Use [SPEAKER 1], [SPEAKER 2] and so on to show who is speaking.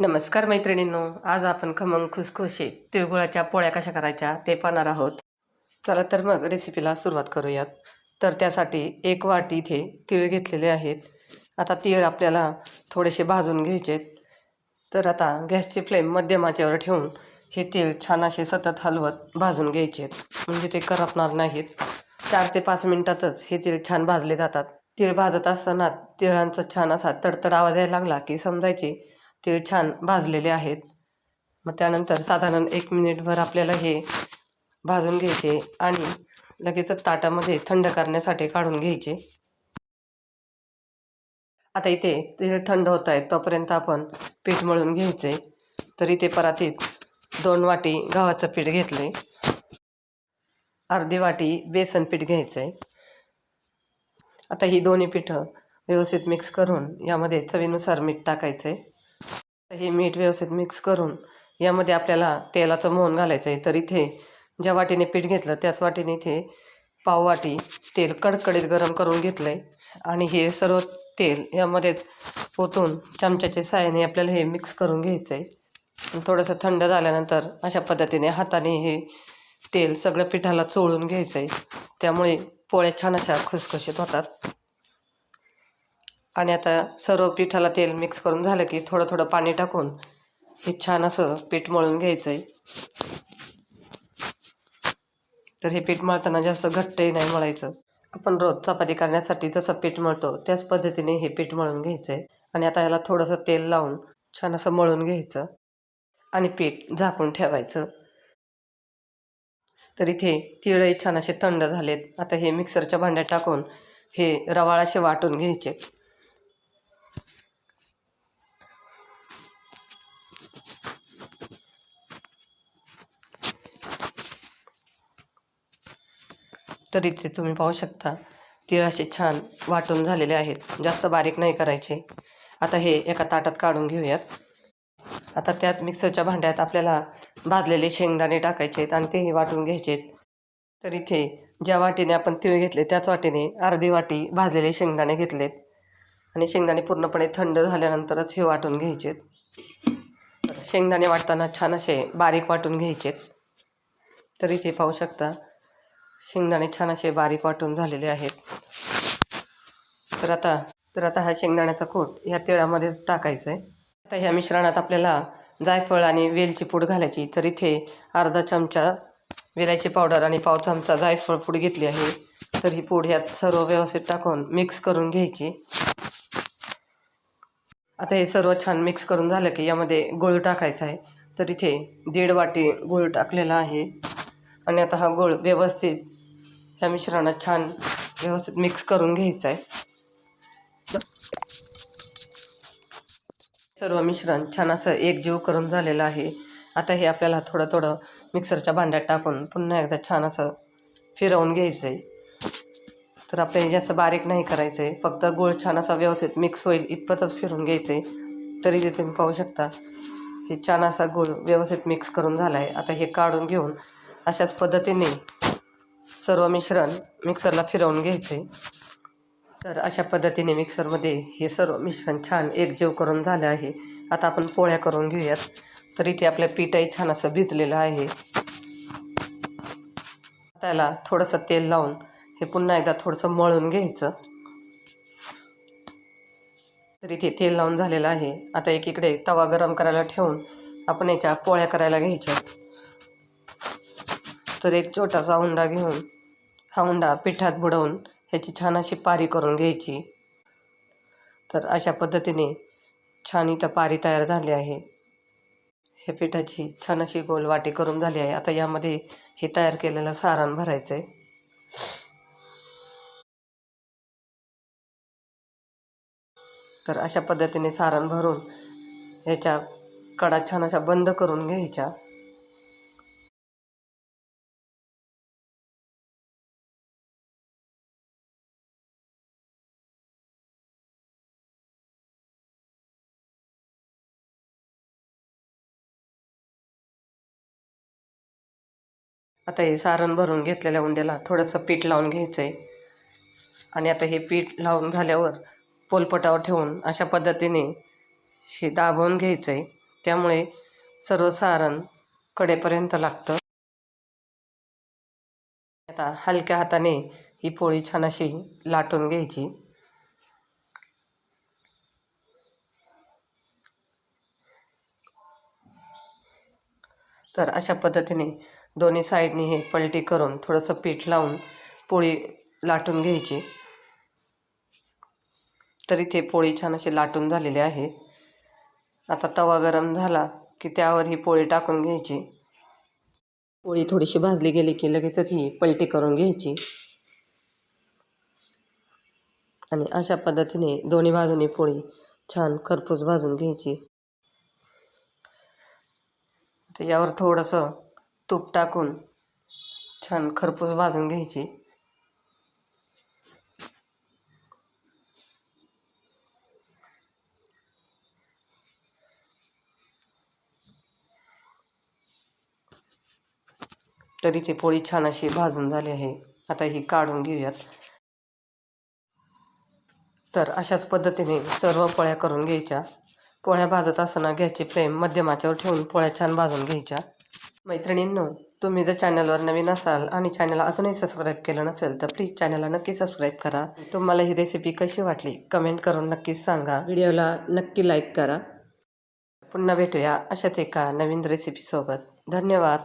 [SPEAKER 1] नमस्कार मैत्रिणींनो आज आपण खमंग खुसखुशी तिळगुळाच्या पोळ्या कशा करायच्या ते पाहणार आहोत. चला तर मग रेसिपीला सुरुवात करूयात. तर त्यासाठी एक वाटी इथे तीळ घेतलेले आहेत. आता तीळ आपल्याला थोडेसे भाजून घ्यायचे तर आता गॅसची फ्लेम मध्यम आचेवर ठेवून हे तीळ छान असे सतत हलवत भाजून घ्यायचे म्हणजे ते करपणार नाहीत. चार ते पाच मिनटातच हे तीळ छान भाजले जातात. तीळ भाजत असताना तिळांचा छान असा तडतड आवाज यायला लागला की समजायचे. तीळ छान भाजलेले आहेत. मग त्यानंतर साधारण एक मिनिटभर आपल्याला हे भाजून घ्यायचे आणि लगेचच ताटामध्ये थंड करण्यासाठी काढून घ्यायचे. आता इथे तीळ थंड होत आहेत तोपर्यंत आपण पीठ मळून घ्यायचे. तर इथे परातीत दोन वाटी गव्हाचं पीठ घेतले. अर्धी वाटी बेसन पीठ घ्यायचं आहे आता ही दोन्ही पिठं व्यवस्थित मिक्स करून यामध्ये चवीनुसार मीठ टाकायचं आहे हे मीठ व्यवस्थित मिक्स करून यामध्ये आपल्याला तेलाचं मोहन घालायचं आहे तर इथे ज्या वाटीने पीठ घेतलं त्याच वाटीने इथे पाव वाटी तेल कडकडीत गरम करून घेतलं आहे आणि हे सर्व तेल यामध्ये ओतून चमच्याच्या साहाय्याने आपल्याला हे मिक्स करून घ्यायचं आहे थोडंसं थंड झाल्यानंतर अशा पद्धतीने हाताने हे तेल सगळं पिठाला चोळून घ्यायचं आहे त्यामुळे पोळ्या छान अशा खुसखुशीत होतात. आणि आता सर्व पिठाला तेल मिक्स करून झालं की थोडं थोडं पाणी टाकून हे छान असं पीठ मळून घ्यायचं आहे तर हे पीठ मळताना जास्त घट्टही नाही मळायचं. आपण रोज चपाती करण्यासाठी जसं पीठ मळतो त्याच पद्धतीने हे पीठ मळून घ्यायचं आहे आणि आता याला थोडंसं तेल लावून छान असं मळून घ्यायचं. आणि पीठ झाकून ठेवायचं. तर इथे तिळही छान असे थंड झालेत. आता हे मिक्सरच्या भांड्यात टाकून हे रवाळ असे वाटून घ्यायचे. तर इथे तुम्ही पाहू शकता तीळ असे छान वाटून झालेले आहेत. जास्त बारीक नाही करायचे. आता हे एका ताटात काढून घेऊयात. आता त्याच मिक्सरच्या भांड्यात आपल्याला भाजलेले शेंगदाणे टाकायचे आहेत आणि तेही वाटून घ्यायचे आहेत. तर इथे ज्या वाटीने आपण तीळ घेतले त्याच वाटीने अर्धी वाटी भाजलेले शेंगदाणे घेतलेत. आणि शेंगदाणे पूर्णपणे थंड झाल्यानंतरच हे वाटून घ्यायचे शेंगदाणे वाटताना छान असे बारीक वाटून घ्यायचेत तर इथे पाहू शकता शेंगदाणे छान असे बारीक वाटून झालेले आहेत. तर आता तर आता हा शेंगदाण्याचा कोट ह्या तिळामध्येच टाकायचा आहे आता ह्या मिश्रणात आपल्याला जायफळ आणि वेलची पूड घालायची. तर इथे अर्धा चमचा वेलायची पावडर आणि पाव चमचा जायफळ पूड घेतली आहे. तर ही पूड ह्यात सर्व व्यवस्थित टाकून मिक्स करून घ्यायची. आता हे सर्व छान मिक्स करून झालं की यामध्ये गुळ टाकायचा आहे. तर इथे दीड वाटी गुळ टाकलेला आहे. आणि आता हा गुळ व्यवस्थित ह्या मिश्रणात छान व्यवस्थित मिक्स करून घ्यायचा आहे सर्व मिश्रण छान असं एकजीव करून झालेलं आहे. आता हे आपल्याला थोडं थोडं मिक्सरच्या भांड्यात टाकून पुन्हा एकदा छान असं फिरवून घ्यायचं आहे तर आपल्याला जास्त बारीक नाही करायचं आहे फक्त गुळ छान असा व्यवस्थित मिक्स होईल इतपतच फिरून घ्यायचं आहे तरी ते तुम्ही पाहू शकता. हे छान असा गुळ व्यवस्थित मिक्स करून झाला आहे आता हे काढून घेऊन अशाच पद्धतीने सर्व मिश्रण मिक्सरला फिरवून घ्यायचे. तर अशा पद्धतीने मिक्सरमध्ये हे सर्व मिश्रण छान एकजीव करून झालं आहे. आता आपण पोळ्या करून घेऊयात. तर इथे आपलं पीठही छान असं भिजलेलं आहे. त्याला थोडंसं तेल लावून हे पुन्हा एकदा थोडंसं मळून घ्यायचं. तर इथे तेल लावून झालेलं आहे. आता एकीकडे तवा गरम करायला ठेवून आपण याच्या पोळ्या करायला घ्यायच्या. तर एक छोटासा हुंडा घेऊन हा हुंडा पिठात बुडवून ह्याची छान अशी पारी करून घ्यायची. तर अशा पद्धतीने छान इथं पारी तयार झाली आहे. ह्या पिठाची छान अशी गोल वाटी करून झाली आहे. आता यामध्ये हे तयार केलेलं सारण भरायचं आहे तर अशा पद्धतीने सारण भरून ह्याच्या कडा छान अशा बंद करून घ्यायच्या. आता हे सारण भरून घेतलेल्या उंड्याला थोडंसं पीठ लावून घ्यायचं आहे आणि आता हे पीठ लावून झाल्यावर पोलपटावर ठेवून अशा पद्धतीने हे दाबवून घ्यायचं आहे त्यामुळे सर्व सारण कडेपर्यंत लागतं. आता हलक्या हाताने ही पोळी छान अशी लाटून घ्यायची. तर अशा पद्धतीने दोन्ही साईडनी हे पलटी करून थोडंसं पीठ लावून पोळी लाटून घ्यायची. तर इथे पोळी छान अशी लाटून झालेली आहे. आता तवा गरम झाला की त्यावर ही पोळी टाकून घ्यायची. पोळी थोडीशी भाजली गेली की लगेचच ही पलटी करून घ्यायची. आणि अशा पद्धतीने दोन्ही बाजूनी पोळी छान खरपूस भाजून घ्यायची. तर यावर थोडंसं तूप टाकून छान खरपूस भाजून घ्यायची. तरी ती पोळी छान अशी भाजून झाली आहे. आता ही काढून घेऊयात. तर अशाच पद्धतीने सर्व पोळ्या करून घ्यायच्या. पोळ्या भाजत असताना गॅसची फ्लेम मध्यमाच्यावर ठेवून पोळ्या छान भाजून घ्यायच्या. मैत्रिणींनो तुम्ही जर चॅनलवर नवीन असाल आणि चॅनलला अजूनही सबस्क्राईब केलं नसेल तर प्लीज चॅनलला नक्की सबस्क्राईब करा. तुम्हाला ही रेसिपी कशी वाटली कमेंट करून नक्कीच सांगा. व्हिडिओला नक्की लाईक करा. पुन्हा भेटूया अशाच एका नवीन रेसिपीसोबत धन्यवाद.